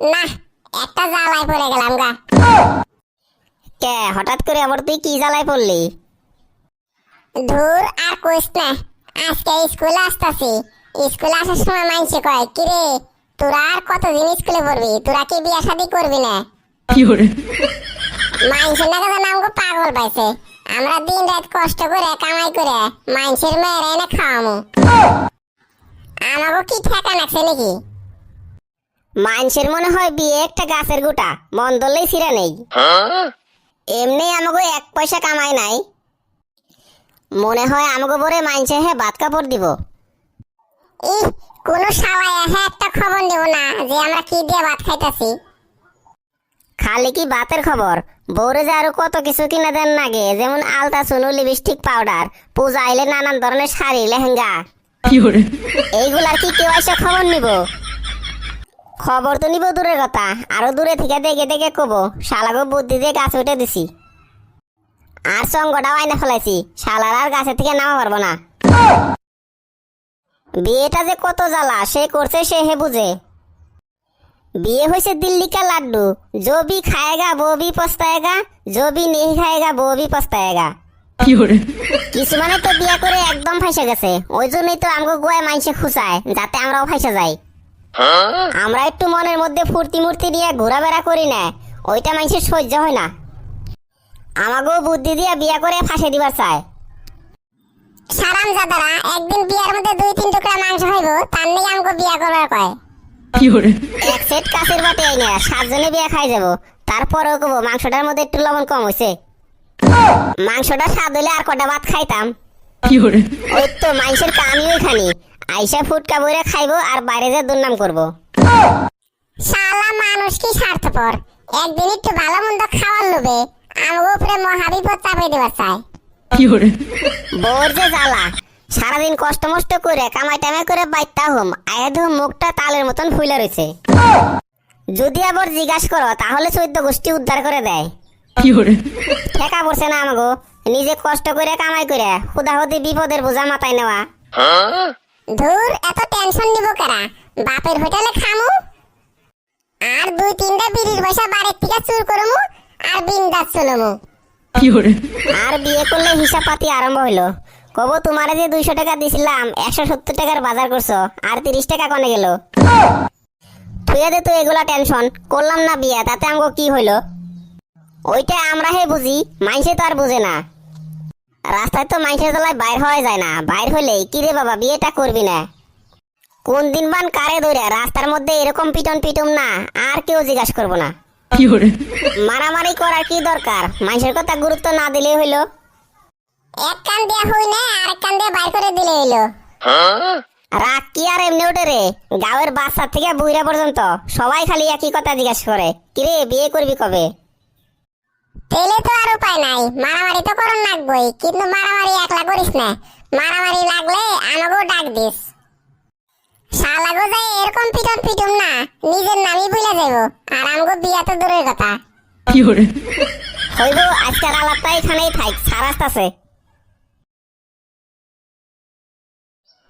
না একটা জ্বালায় পড়ে গেলাম গা। কে হঠাৎ করে আবার তুই কি জ্বালায় পড়লি? ধুর আর কইস না আজকে স্কুলে আসতাছি। স্কুলে আসার সময় মানছে কয় কিরে তোরা আর কতদিন স্কুলে পড়বি? তোরা কি বিয়া শাদি করবি না? 有人，মাইনসের না কথা নামগো পাগল পাইছে? আমরা দিন রাত কষ্ট করে কামাই করে মাইনসের মেয়েরা এনে খাওয়ামু। আমাকে কি ঠেকা নাকছে নাকি? মানুষের মনে হয় বিয়ে একটা গাছের গোটা মন ধরলেই ছিঁড়া নেই। এমনি আমাকে এক পয়সা কামাই নাই। মনে হয় আমাকে পরে মাইনসে হে ভাত কাপড় দিব। ই কোন সাওয়াই হ্যাঁ একটা খবর নেব না যে আমরা কি দিয়ে ভাত খাইতাছি। খালি কি ভাতের খবর? বউরে যে আরও কত কিছু কিনে দেন নাগে যেমন আলতা সুনু লিপস্টিক পাউডার পূজা আইলে নানান ধরনের শাড়ি লেহেঙ্গা，এইগুলার কি কেউ এসে খবর নিব? খবর তো নিব দূরের কথা। আরও দূরে থেকে দেখে দেখে কব শালাকে বুদ্ধি দিয়ে গাছ উঠে দিছি। আর সঙ্গটাও আইনা ফেলাইছি শালার আর গাছে থেকে নামা পারব না। বিয়েটা যে কত জ্বালা সে করছে সে হে বুঝে। বিয়ে হয়েছে দিল্লিকা লাড্ডু জবি খায়েগা ববি পস্তায়েগা জবি নেই খায়েগা ববি পস্তায়েগা। কিছুমানে তো বিয়ে করে একদম ফাইসে গেছে ওই জন্যই তো আমগো গোয়া মাইসে খুঁচায় যাতে আমরাও ফাইসা যাই। আমরা একটু মনের মধ্যে ফুর্তি মূর্তি নিয়ে ঘোরাফেরা করি না। ওইটা মানুষের সহ্য হয় না। আমাকেও বুদ্ধি দিয়ে বিয়া করে ফাঁসে দিবার চায়। সারাম জাদারা একদিন বিয়ার মধ্যে দুই তিন টুকরা মাংস হইব তার নিয়ে আমাকে বিয়া করার কয়। এক সেট কাছের বাটে আইনে সাতজনে বিয়া খাই যাব। তারপরেও কব মাংসটার মধ্যে একটু লবণ কম হইছে। মাংসটা স্বাদ হলে আর কটা ভাত খাইতাম। কি করে? ওই তো মাংসের কামিও খানি আইসা ফুটকা বইরা খাইবো আর বাইরে যা দুর্নাম করব। শালা মানুষ কি স্বার্থপর। একদিন একটু ভালো মন্দ খাওয়ার লোভে আমার উপরে মহাবিপদ চাপে দেওয়া চায় বোর যে জ্বালা। সারাদিন কষ্ট মষ্ট করে কামাই টামাই করে বাইতা হোম আয়াদ মুখটা তালের মতন ফুলে রয়েছে যদি আবার জিজ্ঞাসা করো তাহলে চৈদ্দ গোষ্ঠী উদ্ধার করে দেয়। ঠেকা পড়ছে না আমাগো। নিজে কষ্ট করে কামাই করে হুদাহুদি বিপদের বোঝা মাথায় নেওয়া। হ্যাঁ? ধুর এত টেনশন নিব কারা? বাপের হোটেলে খামু? আর দুই তিনটা বিড়ির পয়সা বাড়ির থেকে চুর করমু আর বিন্দাস চলমু，আর বিয়ে করলে হিসাব পাতি আরম্ভ হইল। কবো তোমারে যে দুইশো টাকা দিছিলাম একশো সত্তর টাকার বাজার করছ আর তিরিশ টাকা কনে গেল? তুই দে তো এগুলা টেনশন করলাম না বিয়ে তাতে আমগো কি হইল? ওইটা আমরা হে বুঝি মাইসে তো আর বুঝে না। রাস্তায় তো মাইসের তলায় বাইর হওয়া যায় না। বাইর হইলেই কি রে বাবা বিয়েটা করবি না। কোন দিন বান কারে ধরে রাস্তার মধ্যে এরকম পিটন পিটুম না আর কেউ জিজ্ঞাসা করব না，মারামারি করার কি দরকার? মাইসের কথা গুরুত্ব না দিলেই হইল। এক কান দেয়া হই না আরেক কান দিয়ে বাইর করে দিলে হইল। রাগ কি আর এমনি ওঠে রে? গাঁয়ের বাচ্চা থেকে বুড়া পর্যন্ত সবাই খালি একই কথা জিজ্ঞাসা করে। কিরে বিয়ে করবি কবে? তেলে আর উপায় নাই। মারামারি তো করুন লাগবই কিন্তু মারামারি একলা করিস না। মারামারি লাগলে আমাকেও ডাক দিস। শালাগো যাই এরকম পিটন পিটুম না নিজের নামই ভুলে যাইব আর আমাকে বিয়া তো দূরের কথা，হইব আজকের আলাপটা এখানেই থাক সারাস আছে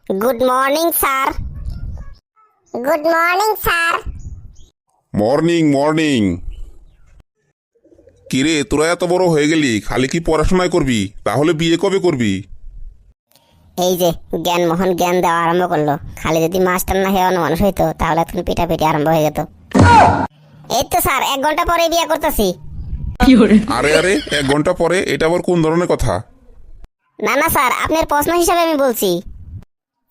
good morning sir good morning sir morning morning কিরে তোরা এত বড় হয়ে গেলি খালি কি পড়াশোনায় করবি? তাহলে বিয়ে কবে করবি? এই যে জ্ঞান মোহন জ্ঞান দেওয়া আরম্ভ করল। খালি যদি মাস্টার না হেওয়ানো মানুষ হইতো তাহলে এখন পিটাপিটি আরম্ভ হয়ে যেত। এই তো স্যার এক ঘণ্টা পরে বিয়ে করতেছি，আরে আরে এক ঘণ্টা পরে এটা আবার কোন ধরনের কথা? না না স্যার আপনার প্রশ্ন হিসাবে আমি বলছি।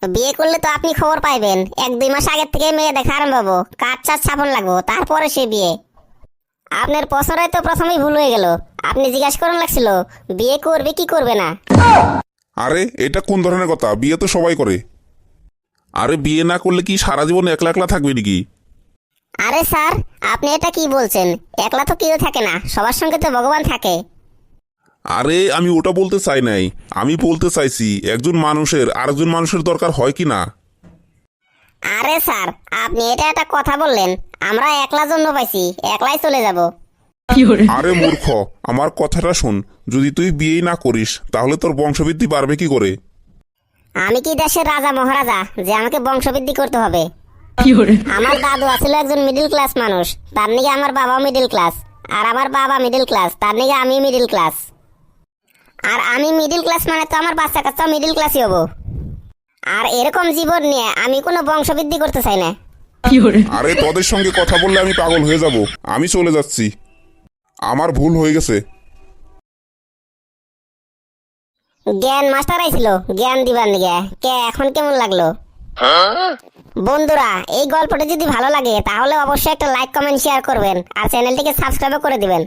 বিয়ে করলে তো আপনি খবর পাইবেন এক দুই মাস আগের থেকে মেয়ে দেখা আরম্ভ হব কাঠ চার ছাপন লাগবো তারপরে সে বিয়ে। আপনার প্রশ্নটাই তো প্রথমেই ভুল হয়ে গেল। আপনি জিজ্ঞাসা করেন লাগছিল বিয়ে করবে কি করবে না? আরে এটা কোন ধরনের কথা? বিয়ে তো সবাই করে। আরে বিয়ে না করলে কি সারা জীবন একলা একলা থাকবে নাকি? আরে স্যার আপনি এটা কি বলছেন? একলা তো কেউ থাকে না সবার সঙ্গে তো ভগবান থাকে। আরে আমি ওটা বলতে চাই নাই। আমি বলতে চাইছি একজন মানুষের আরেকজন মানুষের দরকার হয় কি না? আরে স্যার আপনি এটা একটা কথা বললেন। আমরা একলা জন্য পাইছি একলাই চলে যাব，আরে মূর্খ আমার কথাটা শোন। যদি তুই বিয়েই না করিস তাহলে তোর বংশবৃদ্ধি বাড়বে কি করে? আমি কি দেশের রাজা মহারাজা যে আমাকে বংশবৃদ্ধি করতে হবে? আমার দাদু আসলে একজন মিডিল ক্লাস মানুষ তার নিকে আমার বাবাও মিডিল ক্লাস আর আমার বাবা মিডিল ক্লাস তার নিকে আমি মিডিল ক্লাস আর আমি মিডিল ক্লাস মানে তো আমার বাচ্চা কাচ্চা মিডিল ক্লাসই হব। আর এরকম জীবন নিয়ে আমি কোনো বংশবৃদ্ধি করতে চাই না। আরে তোদের সঙ্গে কথা বললে আমি পাগল হয়ে যাব। আমি চলে যাচ্ছি। আমার ভুল হয়ে গেছে। জ্ঞান মাস্টার আইছিল জ্ঞান দিবার গিয়া কে এখন কেমন লাগল? বন্ধুরা এই গল্পটা যদি ভালো লাগে তাহলে অবশ্যই একটা লাইক কমেন্ট শেয়ার করবেন। আর চ্যানেলটিকে সাবস্ক্রাইব করে দিবেন।